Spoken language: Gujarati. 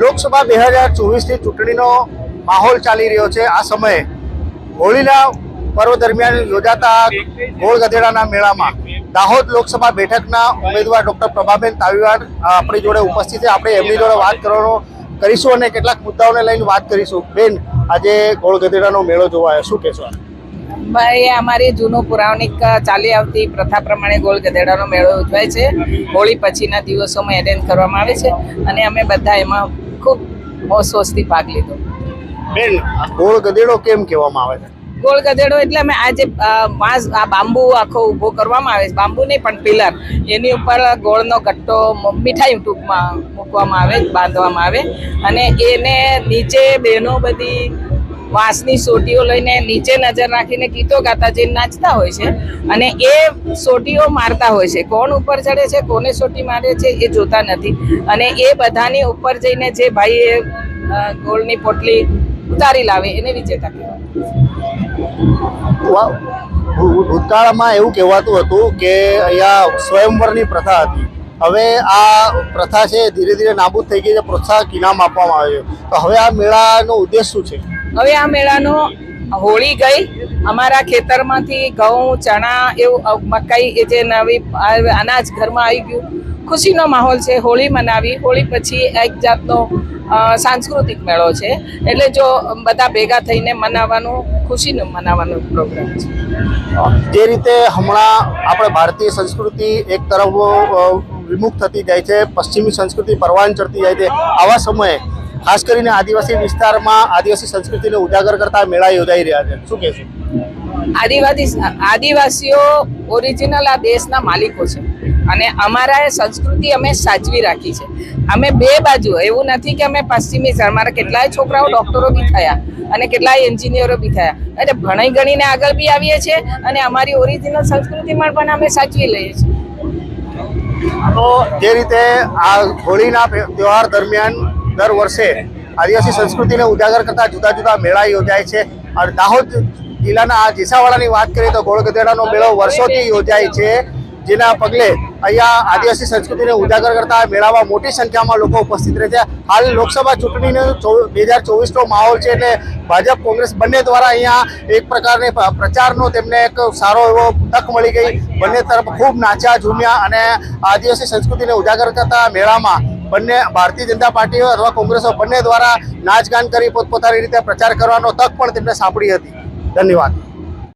લોકસભા બે હજાર ચોવીસની ચૂંટણીનો માહોલ ચાલી રહ્યો છે. આ સમયે હોળીના પર્વ દરમિયાન યોજાતા ગોળ ગધેડાના મેળામાં દાહોદ લોકસભા બેઠકના ઉમેદવાર ડોક્ટર પ્રભાબેન તાવીવાડ આપણી જોડે ઉપસ્થિત છે. આપણે એમની જોડે વાત કરવાનો કરીશું અને કેટલાક મુદ્દાઓને લઈને વાત કરીશું. બેન, આજે ગોળ ગધેડાનો મેળો જોવાયો શું કહેશો? ભાઈ, અમારી જૂનું પુરાવણિક ચાલી આવતી પ્રથા પ્રમાણે ગોળ ગધેડાનો મેળો ઉજવાય છે. હોળી પછીના દિવસોમાં એટેન્ડ કરવામાં આવે છે અને અમે બધા એમાં ખૂબ હોશ હોશથી ભાગ લીધો. બેન ગોળ ગધેડો કેમ કહેવામાં આવે છે? ગોળ ગધેડો એટલે અમે આજે વાંસ આ બાંબુ આખો ઊભો કરવામાં આવે છે. બાંબુ નહીં પણ પિલર. એની ઉપર ગોળનો કટ્ટો મીઠાઈ ટૂંકમાં મૂકવામાં આવે બાંધવામાં આવે. અને એને નીચે બહેનો બધી વાંસની સોટીઓ લઈને નીચે નજર રાખીને ગીતો ગાતા જે નાચતા હોય છે અને એ સોટીઓ મારતા હોય છે. કોણ ઉપર ચડે છે, કોને સોટી મારે છે એ જોતા નથી. અને એ બધાની ઉપર જઈને જે ભાઈએ ગોળની પોટલી ઉતારી લાવે એને વિજેતા કહેવાય. ભૂતકાળમાં એવું કહેવાતું હતું કે અહીંયા સ્વયંવરની પ્રથા હતી. હવે આ પ્રથા છે ધીરે ધીરે નાબૂદ થઈ ગઈ છે, પ્રોત્સાહક ઇનામ આપવામાં આવે તો હવે આ મેળાનો ઉદ્દેશ શું છે? હવે આ મેળાનો હોળી ગઈ. અમારા ખેતરમાંથી ઘઉં, ચણા એવું મકાઈ એ જે નવી અનાજ ઘરમાં આવી ગયું. ખુશીનો માહોલ છે, હોળી મનાવી. હોળી પછી એક જાતનો સાંસ્કૃતિક મેળો છે. એટલે જો બધા ભેગા થઈને મનાવવાનું, ખુશીનો મનાવવાનો પ્રોગ્રામ છે. જે રીતે હમણાં આપણે ભારતીય સંસ્કૃતિ એક તરફ વિમુખ થતી જાય છે, પશ્ચિમી સંસ્કૃતિ પરવાન ચડતી જાય છે, આવા સમયે ખાસ કરીને આદિવાસી વિસ્તારમાં આદિવાસી સંસ્કૃતિને ઉજાગર કરતા મેળા યોજાઈ રહ્યા છે. શું કહેશું? આદિવાસી આદિવાસીઓ ઓરિજિનલ આ દેશના માલિકો છે અને અમારા એ સંસ્કૃતિ અમે સાચવી રાખી છે. અમે બે બાજુ એવું નથી કે અમે પશ્ચિમી અમારા કેટલાય છોકરાઓ ડોક્ટરો બી થયા અને કેટલાય એન્જિનિયરો બી થયા. એટલે ભણાઈ ગણીને આગળ બી આવીએ છીએ અને અમારી ઓરિજિનલ સંસ્કૃતિમાં પણ અમે સાચવી લઈએ છીએ. તો જે રીતે આ હોળીના તહેવાર દરમિયાન દર વર્ષે આદિવાસી સંસ્કૃતિને ઉજાગર કરતા જુદા જુદા મેળા યોજાય છે. અને દાહોદ જિલ્લાના આ જેસાવાડાની વાત કરીએ તો ગોળગધેડાનો મેળો વર્ષોથી યોજાય છે, જેના પગલે અહીંયા આદિવાસી સંસ્કૃતિને ઉજાગર કરતા મેળામાં મોટી સંખ્યામાં લોકો ઉપસ્થિત રહે છે. હાલ લોકસભા ચૂંટણીનો બે હજાર ચોવીસનો માહોલ છે એટલે ભાજપ, કોંગ્રેસ બંને દ્વારા અહીંયા એક પ્રકારની પ્રચારનો તેમને એક સારો એવો તક મળી ગઈ. બંને તરફ ખૂબ નાચ્યા ઝૂમ્યા અને આદિવાસી સંસ્કૃતિને ઉજાગર કરતા મેળામાં બંને ભારતીય જનતા પાર્ટીઓ અથવા કોંગ્રેસો બંને દ્વારા નાચગાન કરી પોતપોતાની રીતે પ્રચાર કરવાનો તક પણ તેમને સાંપડી હતી. ધન્યવાદ.